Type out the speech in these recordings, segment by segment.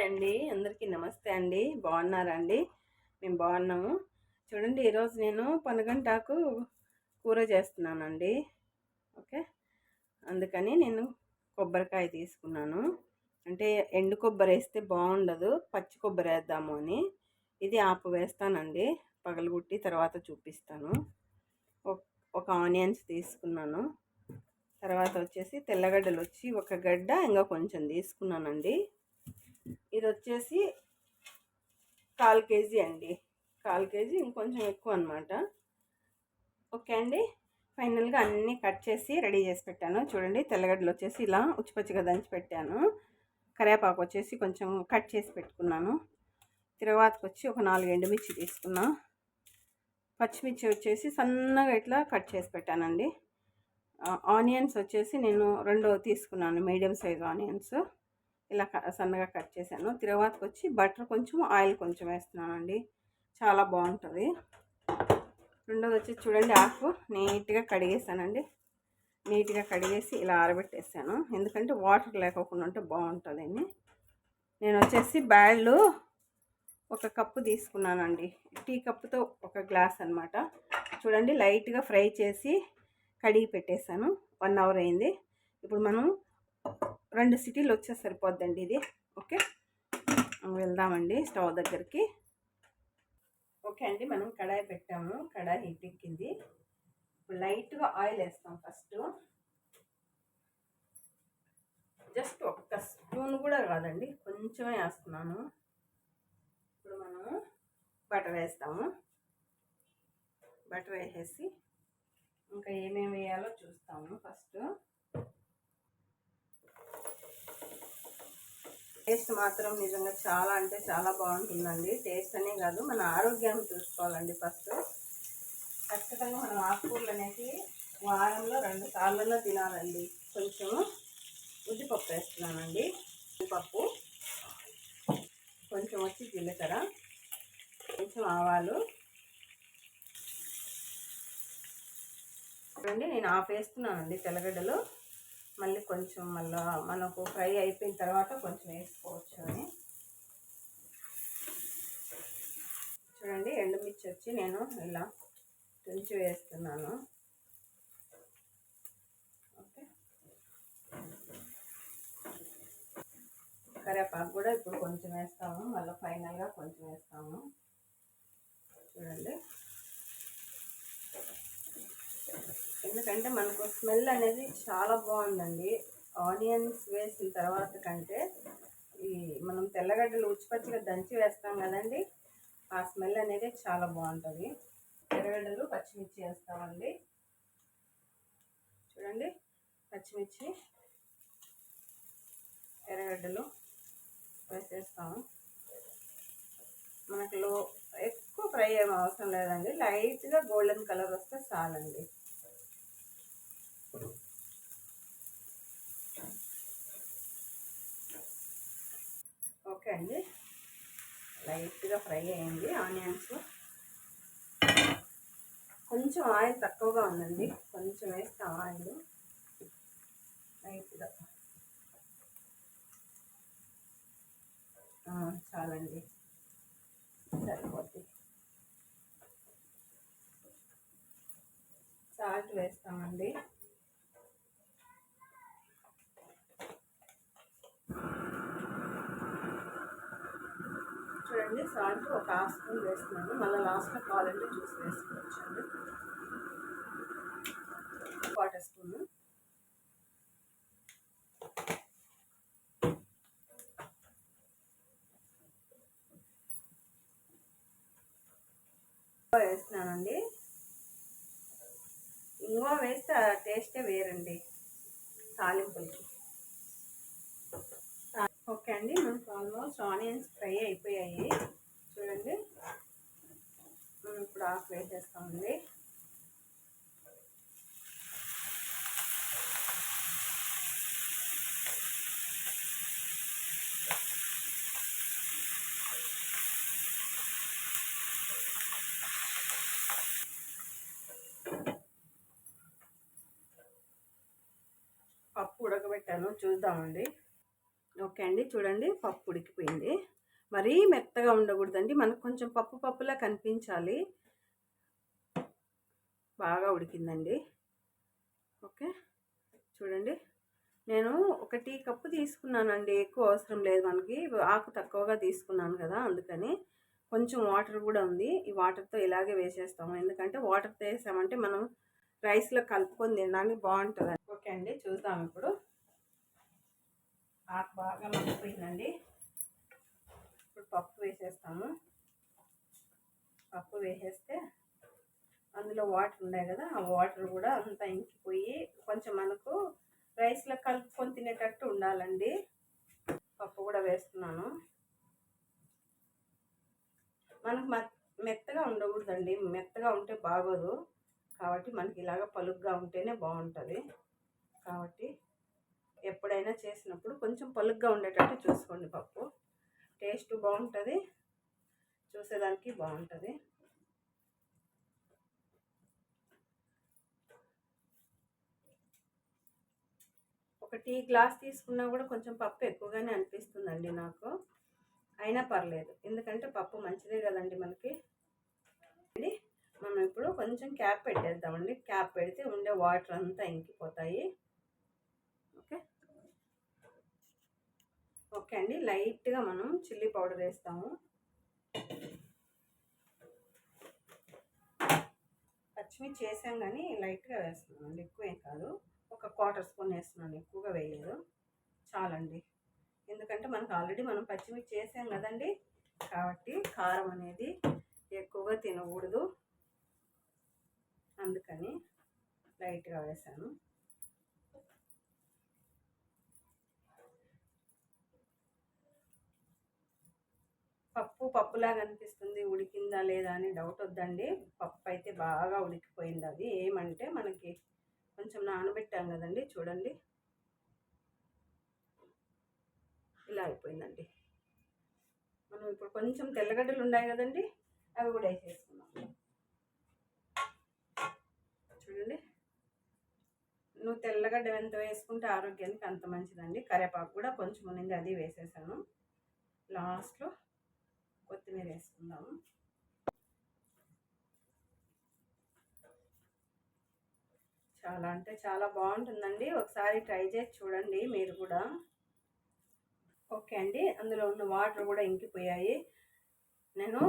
Hi అండి. అందరికీ నమస్తే అండి. బాగున్నారా అండి? మేము బాగున్నాము. చూడండి ఈరోజు నేను పనగంటాకు కూర చేస్తున్నానండి. ఓకే? అందుకని నేను కొబ్బరికాయ తీసుకున్నాను. అంటే ఎండు కొబ్బరి వేస్తే బాగుండదు. పచ్చి కొబ్బరి వేద్దాము అని. ఇది ఆపు వేస్తానండి. పగలగొట్టి తర్వాత చూపిస్తాను. ఒక ఆనియన్స్ తీసుకున్నాను. తర్వాత వచ్చేసి తెల్లగడ్డలు వచ్చి ఒక గడ్డ ఇంకా కొంచెం తీసుకున్నానండి. ఇది వచ్చేసి కాల్ కేజీ అండి. కాల్ కేజీ ఇంకొంచెం ఎక్కువ అనమాట ఓకే అండి. ఫైనల్గా అన్నీ కట్ చేసి రెడీ చేసి పెట్టాను. చూడండి తెల్లగడ్డలు వచ్చేసి ఇలా ఉచ్చిపచ్చిగా దంచి పెట్టాను. కరివేపాకు వచ్చేసి కొంచెం కట్ చేసి పెట్టుకున్నాను. తిరువాతకు వచ్చి ఒక నాలుగు ఎండుమిర్చి తీసుకున్నా. పచ్చిమిర్చి వచ్చేసి సన్నగా ఇట్లా కట్ చేసి పెట్టానండి. ఆనియన్స్ వచ్చేసి నేను రెండు తీసుకున్నాను. Medium size onions. ఇలా సన్నగా కట్ చేశాను. తిరువాతకు వచ్చి బటర్ కొంచెం ఆయిల్ కొంచెం వేస్తున్నానండి. చాలా బాగుంటుంది. రెండోది వచ్చి చూడండి ఆకు నీట్గా కడిగేసానండి నీట్గా కడిగేసి ఇలా ఆరబెట్టేసాను. ఎందుకంటే వాటర్ లేకోకుండా ఉంటే బాగుంటుందని. నేను వచ్చేసి బ్యాళ్ళు ఒక కప్పు తీసుకున్నానండి. టీ కప్పుతో ఒక గ్లాస్ అనమాట చూడండి లైట్గా ఫ్రై చేసి కడిగి పెట్టేశాను. వన్ అవర్ అయింది. ఇప్పుడు మనం రెండు సిటీలు వచ్చే సరిపోద్దండి ఇది. ఓకే? వెళ్దామండి స్టవ్ దగ్గరికి. ఓకే అండి మనం కడాయి పెట్టాము. కడాయి హీట్ ఎక్కింది ఇప్పుడు లైట్గా ఆయిల్ వేస్తాం ఫస్ట్. జస్ట్ ఒక్క స్పూన్ కూడా కాదండి కొంచెమే వేస్తున్నాను. ఇప్పుడు మనము బటర్ వేస్తాము. బటర్ వేసేసి ఇంకా ఏమేమి వేయాలో చూస్తాము ఫస్ట్. టేస్ట్ మాత్రం నిజంగా చాలా అంటే చాలా బాగుంటుందండి. టేస్ట్ అనే కాదు మన ఆరోగ్యాన్ని చూసుకోవాలండి ఫస్ట్. ఖచ్చితంగా మనం ఆకుకూరలు అనేది వారంలో రెండు సార్లలో తినాలండి. కొంచెము ఉద్దిపప్పు వేస్తున్నానండి. ఉద్దిపప్పు కొంచెం వచ్చి జీలకర్ర కొంచెం ఆవాలు. చూడండి నేను ఆఫ్ వేస్తున్నానండి తెల్లగడ్డలు. మళ్ళీ కొంచెం మళ్ళీ మనకు ఫ్రై అయిపోయిన తర్వాత కొంచెం వేసుకోవచ్చు అని. చూడండి ఎండుమిర్చి వచ్చి నేను ఇలా తుంచి వేస్తున్నాను. ఓకే. కరివేపాకు కూడా ఇప్పుడు కొంచెం వేస్తాము మళ్ళీ ఫైనల్గా కొంచెం వేస్తాము. చూడండి. ఎందుకంటే మనకు స్మెల్ అనేది చాలా బాగుందండి. ఆనియన్స్ వేసిన తర్వాత కంటే ఈ మనం తెల్లగడ్డలు ఉచ్చిపచ్చిగా దంచి వేస్తాం కదండి ఆ స్మెల్ అనేది చాలా బాగుంటుంది. ఎర్రగడ్డలు పచ్చిమిర్చి వేస్తామండి. చూడండి పచ్చిమిర్చి ఎర్రగడ్డలు వేసేస్తాము. మనకు లో ఎక్కువ ఫ్రై ఏం అవసరం లేదండి. లైట్గా గోల్డెన్ కలర్ వస్తే చాలండి. ఓకే అండి. లైట్గా ఫ్రై అయింది. ఆనియన్స్. కొంచెం ఆయిల్ తక్కువగా ఉందండి. కొంచెం వేస్తాం ఆయిల్. లైట్గా. చాలండి. సరిపోద్ది. సాల్ట్ వేస్తామండి. అండి. సాల్ట్ ఒక హాఫ్ స్పూన్ వేస్తున్నాను. మళ్ళీ లాస్ట్లో కావాలంటే జ్యూస్ వేసుకోవచ్చండి వాటర్ స్పూన్ వేస్తున్నానండి. ఇంగువ వేస్తే టేస్టే వేరండి. తాలింపులకి. ఓకే అండి మనకు ఆల్మోస్ట్ ఆనియన్స్ ఫ్రై అయిపోయాయి. చూడండి. మనం ఇప్పుడు ఆఫ్ వేసేస్తామండి పప్పు ఉడకబెట్టాను చూద్దామండి. ఓకే అండి. చూడండి పప్పు ఉడికిపోయింది. మరీ మెత్తగా ఉండకూడదండి. మనకు కొంచెం పప్పు పప్పులా కనిపించాలి. బాగా ఉడికిందండి. ఓకే. చూడండి నేను ఒక టీ కప్పు తీసుకున్నానండి. ఎక్కువ అవసరం లేదు మనకి. ఆకు తక్కువగా తీసుకున్నాను కదా అందుకని కొంచెం వాటర్ కూడా ఉంది. ఈ వాటర్తో ఇలాగే వేసేస్తాము. ఎందుకంటే వాటర్తో వేసామంటే మనం రైస్లో కలుపుకొని తినడానికి బాగుంటుంది ఓకే అండి చూద్దాం ఇప్పుడు. ఆకు బాగా మగ్గిపోయిందండి. ఇప్పుడు పప్పు వేసేస్తాము. పప్పు వేసేస్తే అందులో వాటర్ ఉన్నాయి కదా ఆ వాటర్ కూడా అంతా ఇంకిపోయి కొంచెం మనకు రైస్లో కలుపుకొని తినేటట్టు ఉండాలండి. పప్పు కూడా వేస్తున్నాను. మనకు మెత్తగా ఉండకూడదండి. మెత్తగా ఉంటే బాగోదు. కాబట్టి మనకి ఇలాగ పలుగ్గా ఉంటేనే బాగుంటుంది. కాబట్టి ఎప్పుడైనా చేసినప్పుడు కొంచెం పలుగ్గా ఉండేటట్టు చూసుకోండి పప్పు. టేస్ట్ బాగుంటుంది. చూసేదానికి బాగుంటుంది. ఒక టీ గ్లాస్ తీసుకున్నా కూడా కొంచెం పప్పు ఎక్కువగానే అనిపిస్తుందండి నాకు. అయినా పర్లేదు. ఎందుకంటే పప్పు మంచిదే కదండి మనకి. మనం ఇప్పుడు కొంచెం క్యాప్ పెట్టేద్దామండి. క్యాప్ పెడితే ఉండే వాటర్ అంతా ఇంకిపోతాయి ఓకే ఓకే అండి. లైట్గా మనం చిల్లీ పౌడర్ వేస్తాము. పచ్చిమిర్చి వేసాం కానీ లైట్గా వేస్తున్నామండి. ఎక్కువేం కాదు. ఒక క్వార్టర్ స్పూన్ వేస్తున్నాను. ఎక్కువగా వేయలేదు. చాలండి. ఎందుకంటే మనకు ఆల్రెడీ మనం పచ్చిమిర్చి చేసాం కదండి. కాబట్టి కారం అనేది ఎక్కువగా తినకూడదు. అందుకని లైట్గా వేసాను. పప్పు పప్పులాగా అనిపిస్తుంది. ఉడికిందా లేదా అని డౌట్ వద్దండి. పప్పు అయితే బాగా ఉడికిపోయింది అది. ఏమంటే మనకి కొంచెం నానబెట్టాం కదండి. చూడండి. ఇలా అయిపోయిందండి. మనం ఇప్పుడు కొంచెం తెల్లగడ్డలు ఉన్నాయి కదండి. అవి కూడా వేసేసుకున్నాం చూడండి. నువ్వు తెల్లగడ్డ ఎంత వేసుకుంటే ఆరోగ్యానికి అంత మంచిదండి. కరివేపాకు కూడా కొంచెం ఉన్నింది అది వేసేసాను. లాస్ట్లో కొత్తిమీర వేసుకుందాము చాలా అంటే చాలా బాగుంటుందండి. ఒకసారి ట్రై చేసి చూడండి మీరు కూడా. ఓకే అండి. అందులో ఉన్న వాటర్ కూడా ఇంకిపోయాయి. నేను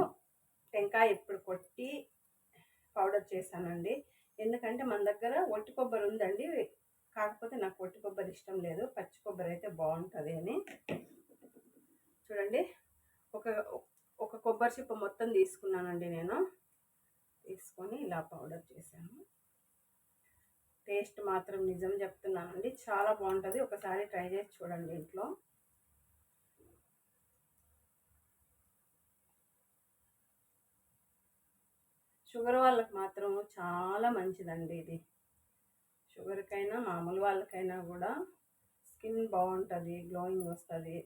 టెంకాయ ఇప్పుడు కొట్టి పౌడర్ చేశానండి. ఎందుకంటే మన దగ్గర ఒట్టి కొబ్బరి ఉందండి. కాకపోతే నాకు ఒట్టి కొబ్బరి ఇష్టం లేదు. పచ్చి కొబ్బరి అయితే బాగుంటుంది అని చూడండి ఒక ఒక కొబ్బరి చిప్ప మొత్తం తీసుకున్నానండి నేను. తీసుకొని ఇలా పౌడర్ చేశాను. టేస్ట్ మాత్రం నిజం చెప్తున్నానండి. చాలా బాగుంటుంది. ఒకసారి ట్రై చేసి చూడండి ఇంట్లో. షుగర్ వాళ్ళకి మాత్రం చాలా మంచిదండి ఇది. షుగర్కైనా మామూలు వాళ్ళకైనా కూడా స్కిన్ బాగుంటుంది గ్లోయింగ్ వస్తుంది.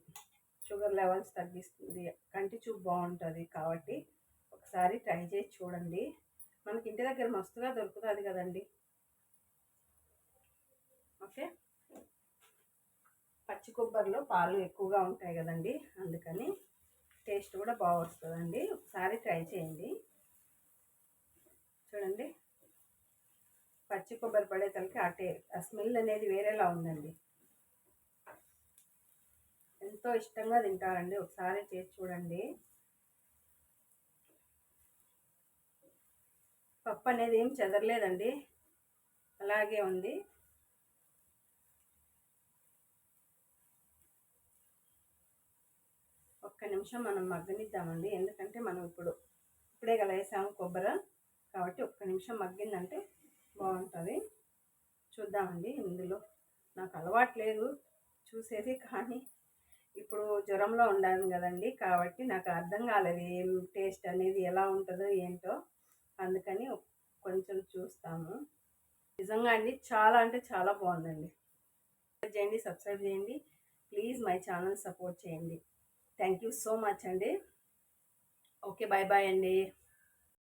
షుగర్ లెవెల్స్ తగ్గిస్తుంది కంటి చూపు బాగుంటుంది కాబట్టి ఒకసారి ట్రై చేసి చూడండి. మనకి ఇంటి దగ్గర మస్తుగా దొరుకుతుంది కదండి. ఓకే? పచ్చి కొబ్బరిలో పాలు ఎక్కువగా ఉంటాయి కదండి. అందుకని టేస్ట్ కూడా బాగా వస్తుందండి. ఒకసారి ట్రై చేయండి. చూడండి. పచ్చి కొబ్బరి పడేతలకి ఆ టే ఆ స్మెల్ అనేది వేరేలా ఉందండి. ఎంతో ఇష్టంగా తింటారండి. ఒకసారి చేసి చూడండి. పప్పు అనేది ఏం చెదరలేదండి. అలాగే ఉంది. ఒక్క నిమిషం మనం మగ్గనిద్దామండి. ఎందుకంటే మనం ఇప్పుడు ఇప్పుడే కదా వేసాము కొబ్బరి. కాబట్టి ఒక్క నిమిషం మగ్గిందంటే బాగుంటుంది. చూద్దామండి. ఇందులో నాకు అలవాటు లేదు. చూసేది కానీ ఇప్పుడు జ్వరంలో ఉండాను కదండి. కాబట్టి నాకు అర్థం కాలేదు ఏం టేస్ట్ అనేది ఎలా ఉంటుందో ఏంటో. అందుకని కొంచెం చూస్తాము. నిజంగా అండి చాలా అంటే చాలా బాగుందండి. చేయండి సబ్స్క్రైబ్ చేయండి. ప్లీజ్ మై ఛానల్ సపోర్ట్ చేయండి. థ్యాంక్ యూ సో మచ్ అండి. ఓకే బాయ్ బాయ్ అండి.